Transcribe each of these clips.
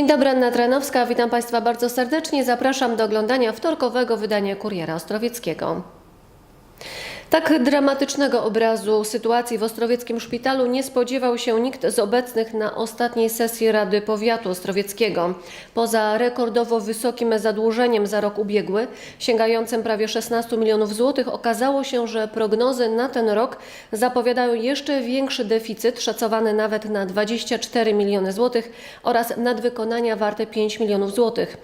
Dzień dobry, Anna Tranowska. Witam Państwa bardzo serdecznie. Zapraszam do oglądania wtorkowego wydania Kuriera Ostrowieckiego. Tak dramatycznego obrazu sytuacji w Ostrowieckim Szpitalu nie spodziewał się nikt z obecnych na ostatniej sesji Rady Powiatu Ostrowieckiego. Poza rekordowo wysokim zadłużeniem za rok ubiegły, sięgającym prawie 16 milionów złotych, okazało się, że prognozy na ten rok zapowiadają jeszcze większy deficyt, szacowany nawet na 24 miliony złotych oraz nadwykonania warte 5 milionów złotych.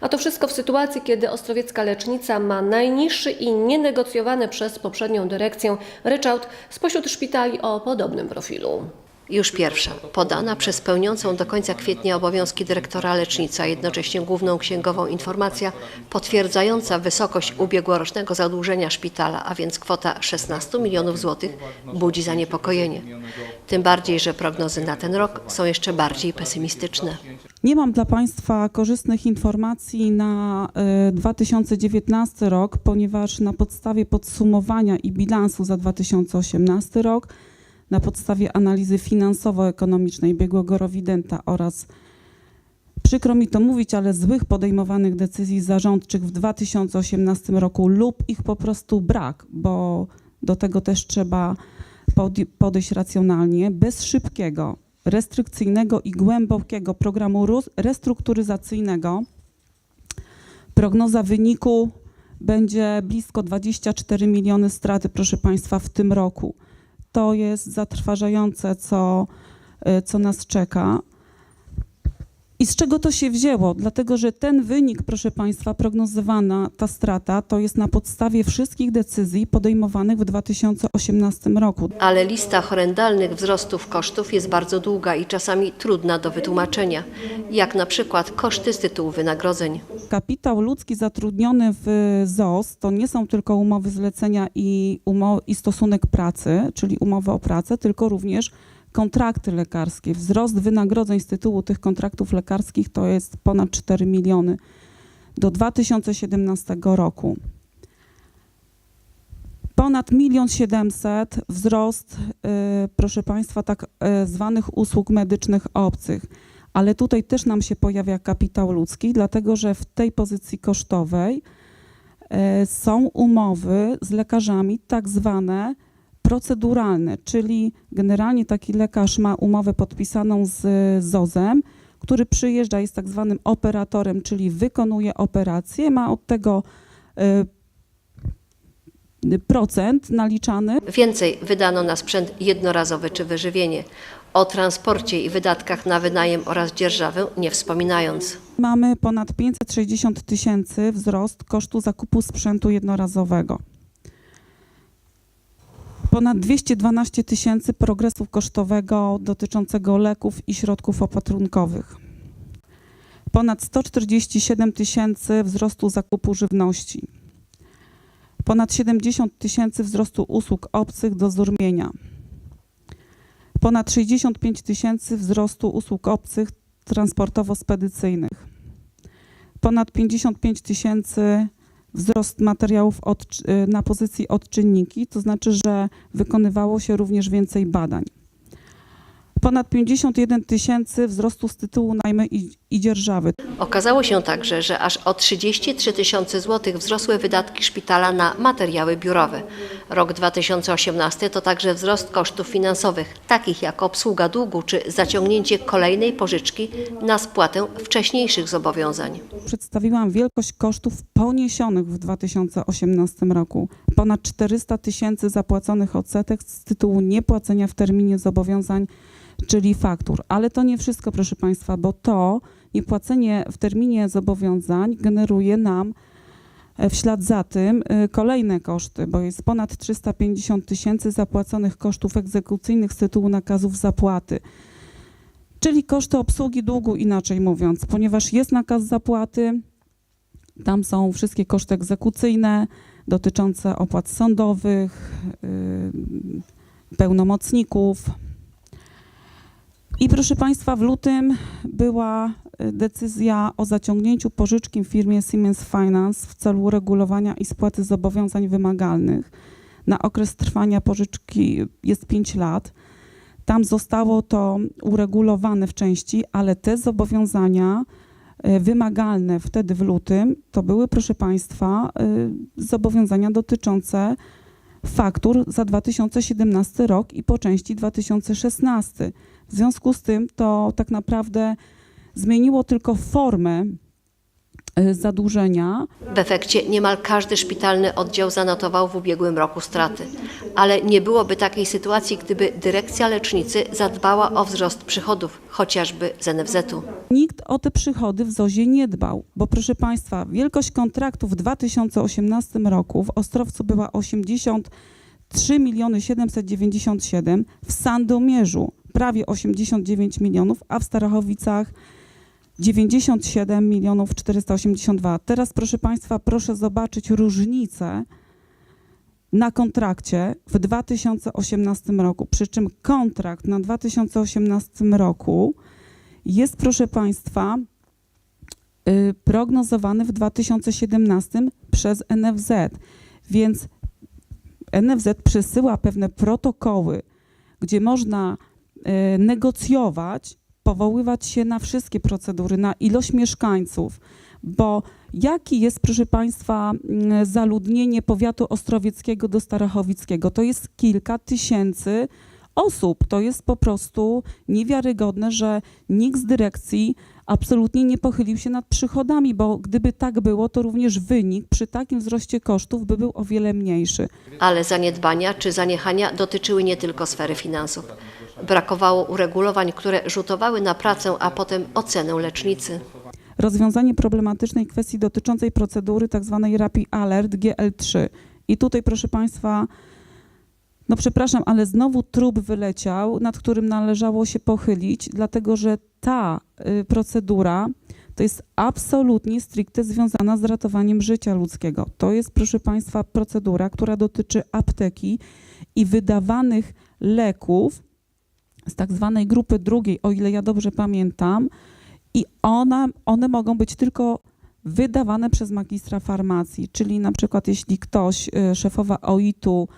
A to wszystko w sytuacji, kiedy Ostrowiecka Lecznica ma najniższy i nienegocjowany przez poprzednią dyrekcję ryczałt spośród szpitali o podobnym profilu. Już pierwsza, podana przez pełniącą do końca kwietnia obowiązki dyrektora lecznicy, a jednocześnie główną księgową informacja potwierdzająca wysokość ubiegłorocznego zadłużenia szpitala, a więc kwota 16 milionów złotych, budzi zaniepokojenie. Tym bardziej, że prognozy na ten rok są jeszcze bardziej pesymistyczne. Nie mam dla Państwa korzystnych informacji na e, 2019 rok, ponieważ na podstawie podsumowania i bilansu za 2018 rok, na podstawie analizy finansowo-ekonomicznej biegłego rewidenta oraz przykro mi to mówić, ale złych podejmowanych decyzji zarządczych w 2018 roku lub ich po prostu brak, bo do tego też trzeba podejść racjonalnie, bez szybkiego, restrykcyjnego i głębokiego programu restrukturyzacyjnego prognoza wyniku będzie blisko 24 miliony straty, proszę Państwa, w tym roku. To jest zatrważające, co, y, co nas czeka. I z czego to się wzięło? Dlatego, że ten wynik, proszę Państwa, prognozowana ta strata, to jest na podstawie wszystkich decyzji podejmowanych w 2018 roku. Ale lista horrendalnych wzrostów kosztów jest bardzo długa i czasami trudna do wytłumaczenia, jak na przykład koszty z tytułu wynagrodzeń. Kapitał ludzki zatrudniony w ZOS to nie są tylko umowy zlecenia i, umo- i stosunek pracy, czyli umowy o pracę, tylko również kontrakty lekarskie. Wzrost wynagrodzeń z tytułu tych kontraktów lekarskich to jest ponad 4 miliony do 2017 roku. Ponad milion siedemset wzrost, y, proszę Państwa, tak y, zwanych usług medycznych obcych. Ale tutaj też nam się pojawia kapitał ludzki, dlatego że w tej pozycji kosztowej e, są umowy z lekarzami tak zwane proceduralne, czyli generalnie taki lekarz ma umowę podpisaną z ZOZ-em, który przyjeżdża, jest tak zwanym operatorem, czyli wykonuje operację, ma od tego e, procent naliczany. Więcej wydano na sprzęt jednorazowy czy wyżywienie. O transporcie i wydatkach na wynajem oraz dzierżawę nie wspominając. Mamy ponad 560 tysięcy wzrost kosztu zakupu sprzętu jednorazowego. Ponad 212 tysięcy progresu kosztowego dotyczącego leków i środków opatrunkowych. Ponad 147 tysięcy wzrostu zakupu żywności. Ponad 70 tysięcy wzrostu usług obcych do zdurmienia. Ponad 65 tysięcy wzrostu usług obcych transportowo-spedycyjnych. Ponad 55 tysięcy wzrost materiałów odczy- y, na pozycji odczynniki, to znaczy, że wykonywało się również więcej badań. Ponad 51 tysięcy wzrostu z tytułu najmy i, i dzierżawy. Okazało się także, że aż o 33 tysiące złotych wzrosły wydatki szpitala na materiały biurowe. Rok 2018 to także wzrost kosztów finansowych, takich jak obsługa długu czy zaciągnięcie kolejnej pożyczki na spłatę wcześniejszych zobowiązań. Przedstawiłam wielkość kosztów poniesionych w 2018 roku. Ponad 400 tysięcy zapłaconych odsetek z tytułu niepłacenia w terminie zobowiązań, czyli faktur. Ale to nie wszystko, proszę Państwa, bo to niepłacenie w terminie zobowiązań generuje nam e, w ślad za tym y, kolejne koszty, bo jest ponad 350 tysięcy zapłaconych kosztów egzekucyjnych z tytułu nakazów zapłaty. Czyli koszty obsługi długu, inaczej mówiąc, ponieważ jest nakaz zapłaty, tam są wszystkie koszty egzekucyjne dotyczące opłat sądowych, yy, pełnomocników. I proszę Państwa, w lutym była y, decyzja o zaciągnięciu pożyczki w firmie Siemens Finance w celu uregulowania i spłaty zobowiązań wymagalnych. Na okres trwania pożyczki jest 5 lat. Tam zostało to uregulowane w części, ale te zobowiązania e, wymagalne wtedy w lutym to były, proszę Państwa, e, zobowiązania dotyczące faktur za 2017 rok i po części 2016. W związku z tym to tak naprawdę zmieniło tylko formę e, zadłużenia, W efekcie niemal każdy szpitalny oddział zanotował w ubiegłym roku straty. Ale nie byłoby takiej sytuacji, gdyby dyrekcja lecznicy zadbała o wzrost przychodów, chociażby z NFZ-u. Nikt o te przychody w ZOzie nie dbał, bo proszę Państwa, wielkość kontraktu w 2018 roku w Ostrowcu była 83 miliony 797, w Sandomierzu prawie 89 milionów, a w Starachowicach 97 milionów 482. Teraz proszę Państwa, proszę zobaczyć różnicę na kontrakcie w 2018 roku, przy czym kontrakt na 2018 roku jest, proszę Państwa, y, prognozowany w 2017 przez NFZ, więc NFZ przesyła pewne protokoły, gdzie można negocjować, powoływać się na wszystkie procedury, na ilość mieszkańców, bo jaki jest, proszę Państwa, mm, zaludnienie powiatu ostrowieckiego do starachowickiego? To jest kilka tysięcy osób. To jest po prostu niewiarygodne, że nikt z dyrekcji absolutnie nie pochylił się nad przychodami, bo gdyby tak było, to również wynik przy takim wzroście kosztów by był o wiele mniejszy. Ale zaniedbania czy zaniechania dotyczyły nie tylko sfery finansów. Brakowało uregulowań, które rzutowały na pracę, a potem ocenę lecznicy. Rozwiązanie problematycznej kwestii dotyczącej procedury tzw. RAPI Alert GL3. I tutaj, proszę Państwa, no przepraszam, ale znowu trup wyleciał, nad którym należało się pochylić, dlatego że ta y, procedura to jest absolutnie stricte związana z ratowaniem życia ludzkiego. To jest, proszę Państwa, procedura, która dotyczy apteki i wydawanych leków z tak zwanej grupy drugiej, o ile ja dobrze pamiętam, i ona, one mogą być tylko wydawane przez magistra farmacji, czyli na przykład jeśli ktoś, y, szefowa OIT-u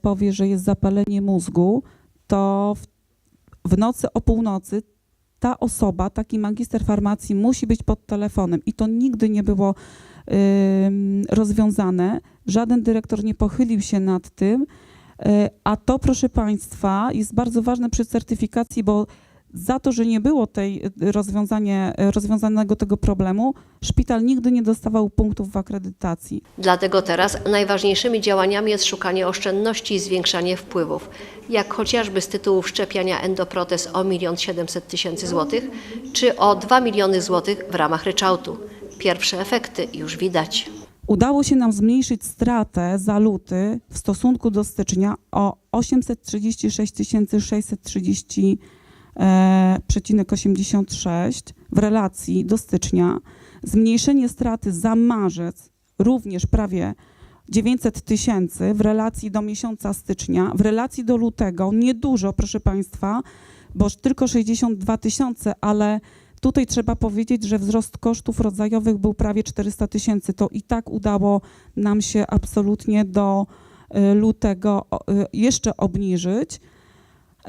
powie, że jest zapalenie mózgu, to w, w nocy o północy ta osoba, taki magister farmacji musi być pod telefonem i to nigdy nie było ym, rozwiązane. Żaden dyrektor nie pochylił się nad tym, y, a to, proszę Państwa, jest bardzo ważne przy certyfikacji, bo za to, że nie było tej e, rozwiązanie, e, rozwiązanego tego problemu, szpital nigdy nie dostawał punktów w akredytacji. Dlatego teraz najważniejszymi działaniami jest szukanie oszczędności i zwiększanie wpływów, jak chociażby z tytułu wszczepiania endoprotez o 1 700 tysięcy złotych, czy o 2 miliony złotych w ramach ryczałtu. Pierwsze efekty już widać. Udało się nam zmniejszyć stratę za luty w stosunku do stycznia o 836 630 0,86 w relacji do stycznia, zmniejszenie straty za marzec również prawie 900 tysięcy w relacji do miesiąca stycznia, w relacji do lutego niedużo, proszę Państwa, bo tylko 62 tysiące, ale tutaj trzeba powiedzieć, że wzrost kosztów rodzajowych był prawie 400 tysięcy. To i tak udało nam się absolutnie do y, lutego y, jeszcze obniżyć.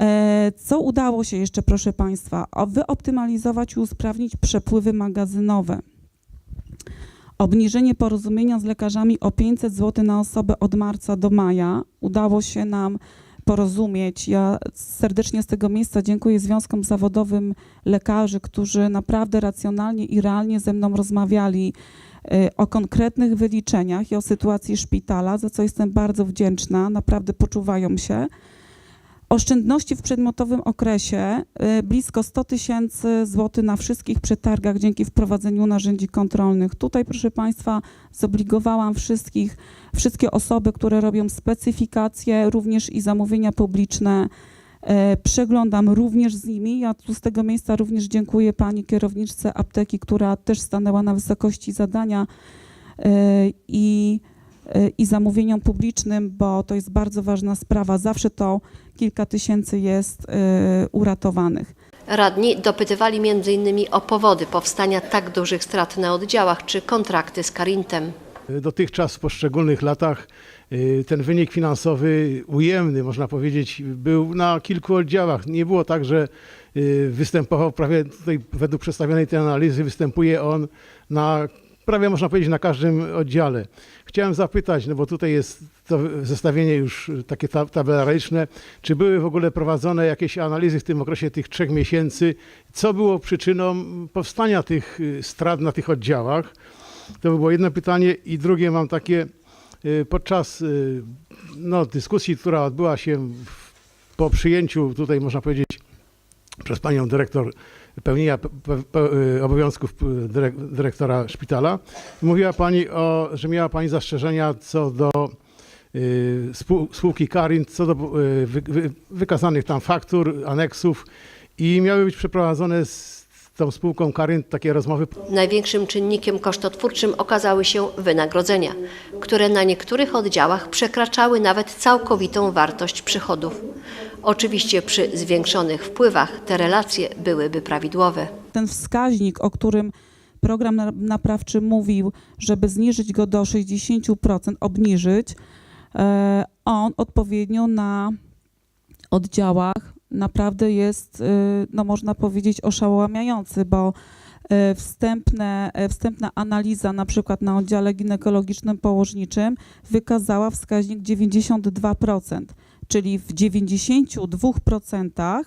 E, Co udało się jeszcze, proszę Państwa? Wyoptymalizować i usprawnić przepływy magazynowe. Obniżenie porozumienia z lekarzami o 500 zł na osobę od marca do maja. Udało się nam porozumieć. Ja serdecznie z tego miejsca dziękuję związkom zawodowym lekarzy, którzy naprawdę racjonalnie i realnie ze mną rozmawiali e, o konkretnych wyliczeniach i o sytuacji szpitala, za co jestem bardzo wdzięczna. Naprawdę poczuwają się. Oszczędności w przedmiotowym okresie y, blisko 100 tysięcy złotych na wszystkich przetargach dzięki wprowadzeniu narzędzi kontrolnych. Tutaj, proszę Państwa, zobligowałam wszystkich, wszystkie osoby, które robią specyfikacje, również i zamówienia publiczne. e, Przeglądam również z nimi. Ja tu z tego miejsca również dziękuję pani kierowniczce apteki, która też stanęła na wysokości zadania e, i, i zamówieniom publicznym, bo to jest bardzo ważna sprawa. Zawsze to kilka tysięcy jest e, uratowanych. Radni dopytywali m.in. o powody powstania tak dużych strat na oddziałach czy kontrakty z Karintem. Dotychczas w poszczególnych latach y, ten wynik finansowy ujemny, można powiedzieć, był na kilku oddziałach. Nie było tak, że y, występował prawie tutaj według przedstawionej tej analizy, występuje on na prawie można powiedzieć na każdym oddziale. Chciałem zapytać, no bo tutaj jest to zestawienie już takie tab- tabelaryczne, czy były w ogóle prowadzone jakieś analizy w tym okresie tych trzech miesięcy, co było przyczyną powstania tych y, strat na tych oddziałach? To by było jedno pytanie. I drugie mam takie, y, podczas y, no, dyskusji, która odbyła się po przyjęciu tutaj, można powiedzieć, przez panią dyrektor pełnienia pe, pe, pe, y, obowiązków y, dyrek, dyrektora szpitala, mówiła pani o, że miała pani zastrzeżenia co do y, spół, spółki Karin, co do wy, wy, wykazanych tam faktur, aneksów i miały być przeprowadzone z tą spółką Karin takie rozmowy Największym czynnikiem kosztotwórczym okazały się wynagrodzenia, które na niektórych oddziałach przekraczały nawet całkowitą wartość przychodów. Oczywiście przy zwiększonych wpływach te relacje byłyby prawidłowe. Ten wskaźnik, o którym program na- naprawczy mówił, żeby zniżyć go do 60%, obniżyć, e, on odpowiednio na oddziałach naprawdę jest, e, no można powiedzieć, oszałamiający, bo e, wstępne, e, wstępna analiza na przykład na oddziale ginekologicznym położniczym wykazała wskaźnik 92%, czyli w 92%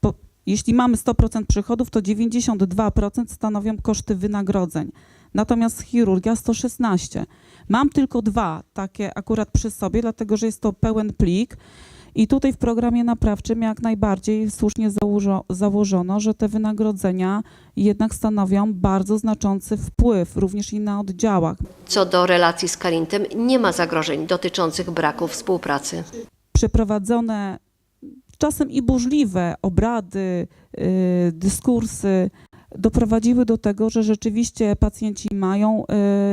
po, jeśli mamy 100% przychodów, to 92% stanowią koszty wynagrodzeń. Natomiast chirurgia 116. Mam tylko dwa takie akurat przy sobie, dlatego że jest to pełen plik. I tutaj w programie naprawczym jak najbardziej słusznie założo, założono, że te wynagrodzenia jednak stanowią bardzo znaczący wpływ również i na oddziałach. Co do relacji z Karintem, nie ma zagrożeń dotyczących braku współpracy. przeprowadzone czasem i burzliwe obrady, y, dyskursy doprowadziły do tego, że rzeczywiście pacjenci mają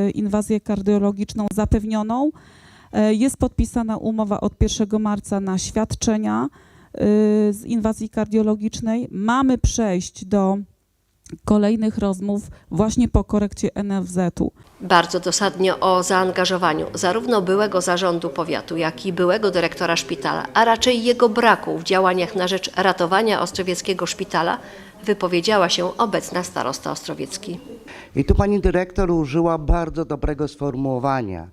y, inwazję kardiologiczną zapewnioną. Y, Jest podpisana umowa od 1 marca na świadczenia y, z inwazji kardiologicznej. Mamy przejść do kolejnych rozmów właśnie po korekcie NFZ-u. Bardzo dosadnie o zaangażowaniu zarówno byłego zarządu powiatu, jak i byłego dyrektora szpitala, a raczej jego braku w działaniach na rzecz ratowania Ostrowieckiego szpitala, wypowiedziała się obecna starosta Ostrowiecki. I tu pani dyrektor użyła bardzo dobrego sformułowania.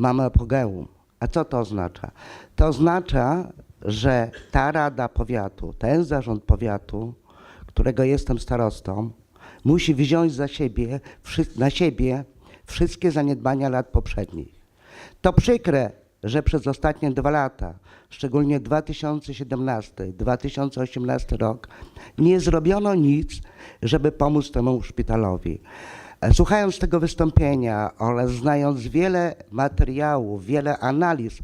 Mamy apogeum. A co to oznacza? To oznacza, że ta rada powiatu, ten zarząd powiatu, którego jestem starostą, musi wziąć za siebie, na siebie wszystkie zaniedbania lat poprzednich. To przykre, że przez ostatnie dwa lata, szczególnie 2017-2018 rok, nie zrobiono nic, żeby pomóc temu szpitalowi. Słuchając tego wystąpienia oraz znając wiele materiałów, wiele analiz,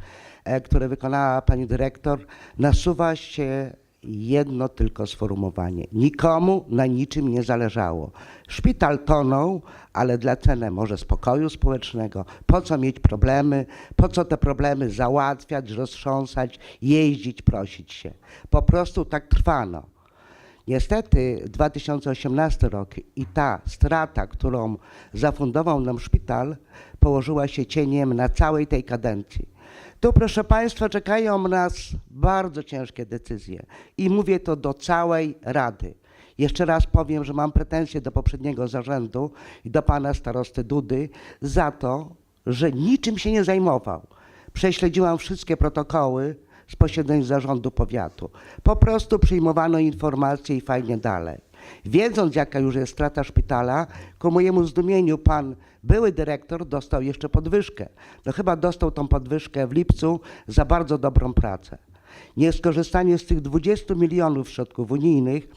e, które wykonała pani dyrektor, nasuwa się jedno tylko sformułowanie. Nikomu na niczym nie zależało. Szpital tonął, ale dla ceny może spokoju społecznego. Po co mieć problemy? Po co te problemy załatwiać, roztrząsać, jeździć, prosić się? Po prostu tak trwano. Niestety 2018 rok i ta strata, którą zafundował nam szpital, położyła się cieniem na całej tej kadencji. Tu, proszę Państwa, czekają nas bardzo ciężkie decyzje i mówię to do całej Rady. Jeszcze raz powiem, że mam pretensje do poprzedniego zarządu i do pana starosty Dudy za to, że niczym się nie zajmował. Prześledziłam wszystkie protokoły z posiedzeń zarządu powiatu. Po prostu przyjmowano informacje i fajnie dalej. Wiedząc, jaka już jest strata szpitala, ku mojemu zdumieniu pan były dyrektor dostał jeszcze podwyżkę. No chyba dostał tą podwyżkę w lipcu za bardzo dobrą pracę. Nieskorzystanie z tych 20 milionów środków unijnych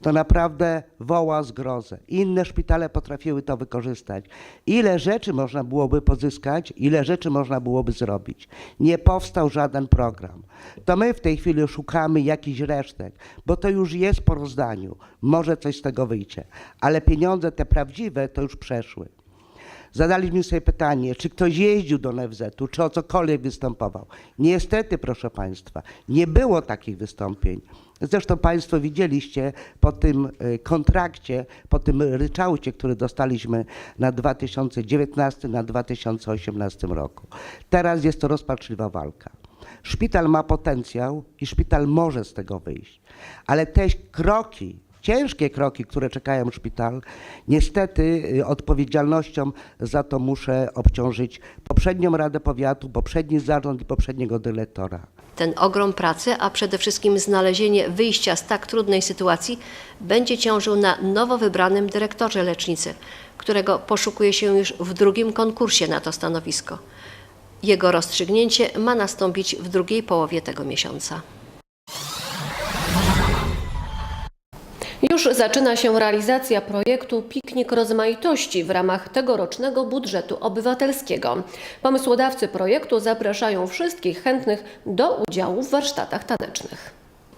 to naprawdę woła zgrozę. Inne szpitale potrafiły to wykorzystać. Ile rzeczy można byłoby pozyskać, ile rzeczy można byłoby zrobić. Nie powstał żaden program. To my w tej chwili szukamy jakichś resztek, bo to już jest po rozdaniu. Może coś z tego wyjdzie. Ale pieniądze te prawdziwe to już przeszły. Zadaliśmy sobie pytanie, czy ktoś jeździł do NFZ-u, czy o cokolwiek występował. Niestety, proszę Państwa, nie było takich wystąpień. Zresztą Państwo widzieliście po tym y, kontrakcie, po tym ryczałcie, który dostaliśmy na 2019, na 2018 roku. Teraz jest to rozpaczliwa walka. Szpital ma potencjał i szpital może z tego wyjść, ale te kroki, ciężkie kroki, które czekają szpital, niestety y, odpowiedzialnością za to muszę obciążyć poprzednią Radę Powiatu, poprzedni zarząd i poprzedniego dyrektora. Ten ogrom pracy, a przede wszystkim znalezienie wyjścia z tak trudnej sytuacji, będzie ciążył na nowo wybranym dyrektorze lecznicy, którego poszukuje się już w drugim konkursie na to stanowisko. Jego rozstrzygnięcie ma nastąpić w drugiej połowie tego miesiąca. Już zaczyna się realizacja projektu Piknik Rozmaitości w ramach tegorocznego budżetu obywatelskiego. Pomysłodawcy projektu zapraszają wszystkich chętnych do udziału w warsztatach tanecznych.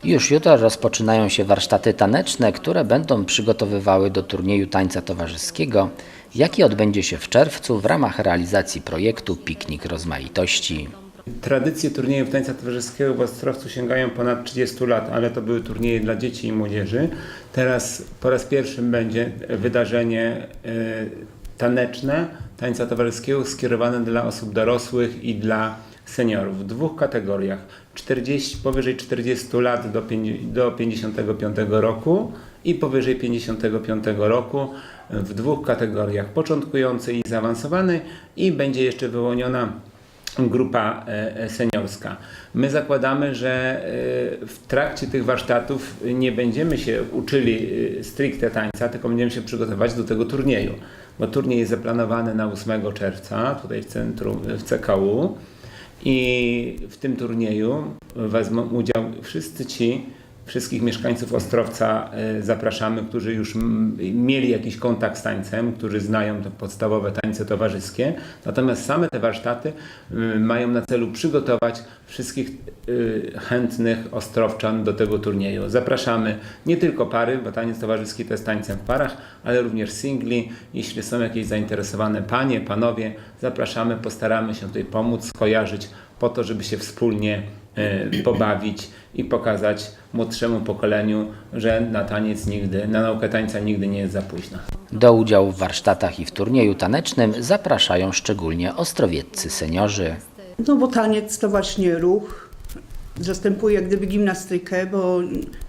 Już jutro rozpoczynają się warsztaty taneczne, które będą przygotowywały do turnieju tańca towarzyskiego, jaki odbędzie się w czerwcu w ramach realizacji projektu Piknik Rozmaitości. Tradycje turniejów tańca towarzyskiego w Ostrowcu sięgają ponad 30 lat, ale to były turnieje dla dzieci i młodzieży. Teraz po raz pierwszy będzie wydarzenie e, taneczne tańca towarzyskiego skierowane dla osób dorosłych i dla seniorów w dwóch kategoriach. 40, powyżej 40 lat do, pięć- do 55 roku i powyżej 55 roku w dwóch kategoriach początkującej i zaawansowanej i będzie jeszcze wyłoniona grupa e, e, seniorska. My zakładamy, że e, w trakcie tych warsztatów nie będziemy się uczyli stricte tańca, tylko będziemy się przygotować do tego turnieju, bo turniej jest zaplanowany na 8 czerwca tutaj w centrum, w CKU i w tym turnieju wezmą udział wszyscy ci, wszystkich mieszkańców Ostrowca e, zapraszamy, którzy już mieli jakiś kontakt z tańcem, którzy znają te podstawowe tańce towarzyskie. Natomiast same te warsztaty y, mają na celu przygotować wszystkich y, chętnych Ostrowczan do tego turnieju. Zapraszamy nie tylko pary, bo taniec towarzyski to jest tańcem w parach, ale również singli. Jeśli są jakieś zainteresowane panie, panowie, zapraszamy, postaramy się tutaj pomóc, skojarzyć po to, żeby się wspólnie e, pobawić i pokazać młodszemu pokoleniu, że na taniec nigdy, na naukę tańca nigdy nie jest za późno. Do udziału w warsztatach i w turnieju tanecznym zapraszają szczególnie ostrowieccy seniorzy. No bo taniec to właśnie ruch. Zastępuje jak gdyby gimnastykę, bo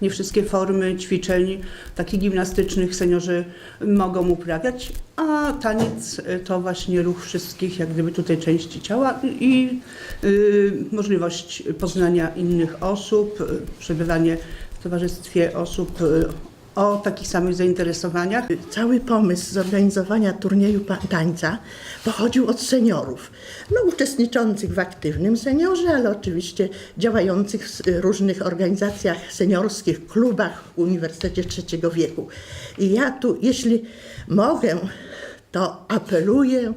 nie wszystkie formy ćwiczeń takich gimnastycznych seniorzy mogą uprawiać, a taniec to właśnie ruch wszystkich jak gdyby tutaj części ciała i y, możliwość poznania innych osób, y, przebywanie w towarzystwie osób y, o takich samych zainteresowaniach. Cały pomysł zorganizowania turnieju tańca pochodził od seniorów, no, uczestniczących w aktywnym seniorze, ale oczywiście działających w różnych organizacjach seniorskich, klubach w Uniwersytecie Trzeciego Wieku. I ja tu, jeśli mogę, to apeluję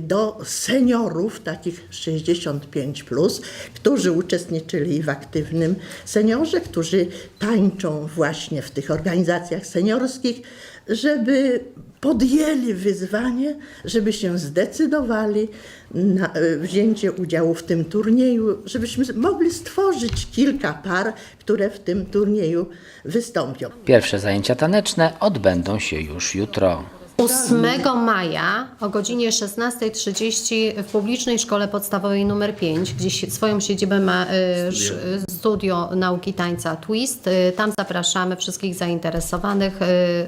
do seniorów, takich 65, plus, którzy uczestniczyli w aktywnym seniorze, którzy tańczą właśnie w tych organizacjach seniorskich, żeby podjęli wyzwanie, żeby się zdecydowali na e, wzięcie udziału w tym turnieju, żebyśmy mogli stworzyć kilka par, które w tym turnieju wystąpią. Pierwsze zajęcia taneczne odbędą się już jutro. 8 maja o godzinie 16.30 w publicznej szkole podstawowej nr 5, gdzie swoją siedzibę ma y, sz- y, studio nauki tańca Twist. Y, Tam zapraszamy wszystkich zainteresowanych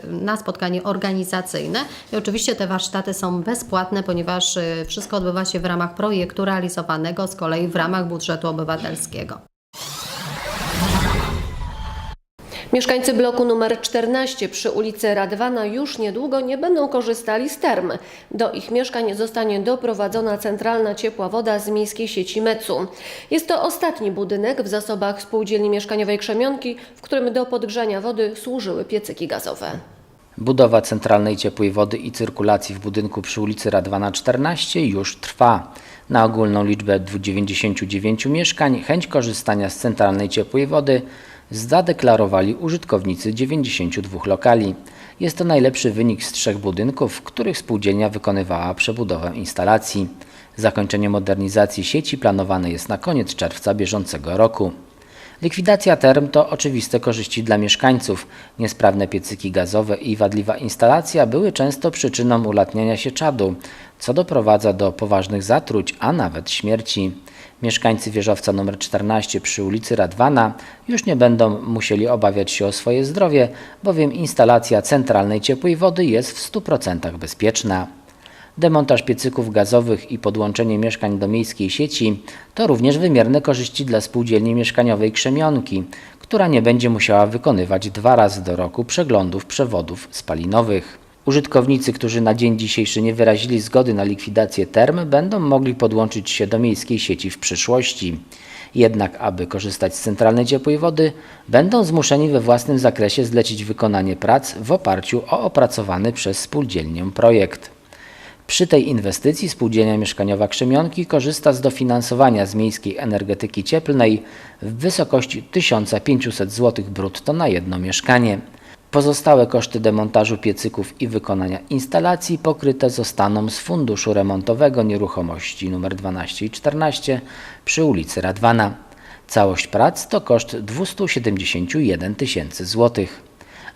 na spotkanie organizacyjne. I oczywiście te warsztaty są bezpłatne, ponieważ wszystko odbywa się w ramach projektu realizowanego z kolei w ramach budżetu obywatelskiego. Mieszkańcy bloku numer 14 przy ulicy Radwana już niedługo nie będą korzystali z term. Do ich mieszkań zostanie doprowadzona centralna ciepła woda z miejskiej sieci MEC-u. Jest to ostatni budynek w zasobach spółdzielni mieszkaniowej Krzemionki, w którym do podgrzania wody służyły piecyki gazowe. Budowa centralnej ciepłej wody i cyrkulacji w budynku przy ulicy Radwana 14 już trwa. Na ogólną liczbę 99 mieszkań chęć korzystania z centralnej ciepłej wody zadeklarowali użytkownicy 92 lokali. Jest to najlepszy wynik z trzech budynków, w których spółdzielnia wykonywała przebudowę instalacji. Zakończenie modernizacji sieci planowane jest na koniec czerwca bieżącego roku. Likwidacja term to oczywiste korzyści dla mieszkańców. Niesprawne piecyki gazowe i wadliwa instalacja były często przyczyną ulatniania się czadu, co doprowadza do poważnych zatruć, a nawet śmierci. Mieszkańcy wieżowca nr 14 przy ulicy Radwana już nie będą musieli obawiać się o swoje zdrowie, bowiem instalacja centralnej ciepłej wody jest w 100% bezpieczna. Demontaż piecyków gazowych i podłączenie mieszkań do miejskiej sieci to również wymierne korzyści dla spółdzielni mieszkaniowej Krzemionki, która nie będzie musiała wykonywać dwa razy do roku przeglądów przewodów spalinowych. Użytkownicy, którzy na dzień dzisiejszy nie wyrazili zgody na likwidację term, będą mogli podłączyć się do miejskiej sieci w przyszłości. Jednak, aby korzystać z centralnej ciepłej wody, będą zmuszeni we własnym zakresie zlecić wykonanie prac w oparciu o opracowany przez spółdzielnię projekt. Przy tej inwestycji spółdzielnia mieszkaniowa Krzemionki korzysta z dofinansowania z miejskiej energetyki cieplnej w wysokości 1500 zł brutto na jedno mieszkanie. Pozostałe koszty demontażu piecyków i wykonania instalacji pokryte zostaną z funduszu remontowego nieruchomości nr 12 i 14 przy ulicy Radwana. Całość prac to koszt 271 tysięcy złotych.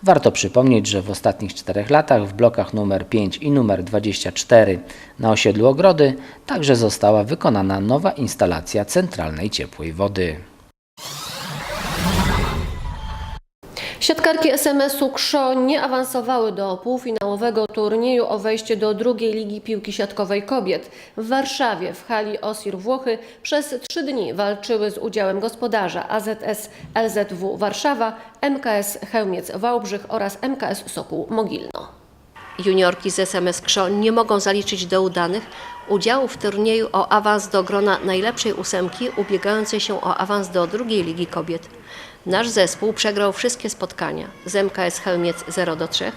Warto przypomnieć, że w ostatnich czterech latach w blokach numer 5 i numer 24 na osiedlu Ogrody także została wykonana nowa instalacja centralnej ciepłej wody. Siatkarki SMS-u KSZO nie awansowały do półfinałowego turnieju o wejście do drugiej ligi piłki siatkowej kobiet. W Warszawie w hali Osir Włochy przez trzy dni walczyły z udziałem gospodarza AZS LZW Warszawa, MKS Chełmiec Wałbrzych oraz MKS Sokół Mogilno. Juniorki z SMS KSZO nie mogą zaliczyć do udanych udziału w turnieju o awans do grona najlepszej ósemki ubiegającej się o awans do drugiej ligi kobiet. Nasz zespół przegrał wszystkie spotkania z MKS Helmiec 0 do 3,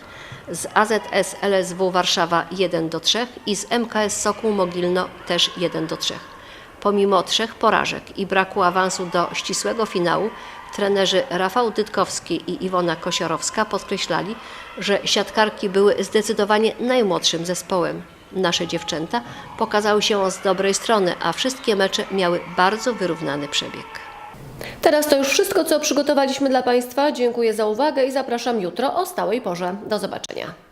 z AZS LSW Warszawa 1 do 3 i z MKS Sokół Mogilno też 1 do 3. Pomimo trzech porażek i braku awansu do ścisłego finału, trenerzy Rafał Dytkowski i Iwona Kosiorowska podkreślali, że siatkarki były zdecydowanie najmłodszym zespołem. Nasze dziewczęta pokazały się z dobrej strony, a wszystkie mecze miały bardzo wyrównany przebieg. Teraz to już wszystko, co przygotowaliśmy dla Państwa. Dziękuję za uwagę i zapraszam jutro o stałej porze. Do zobaczenia.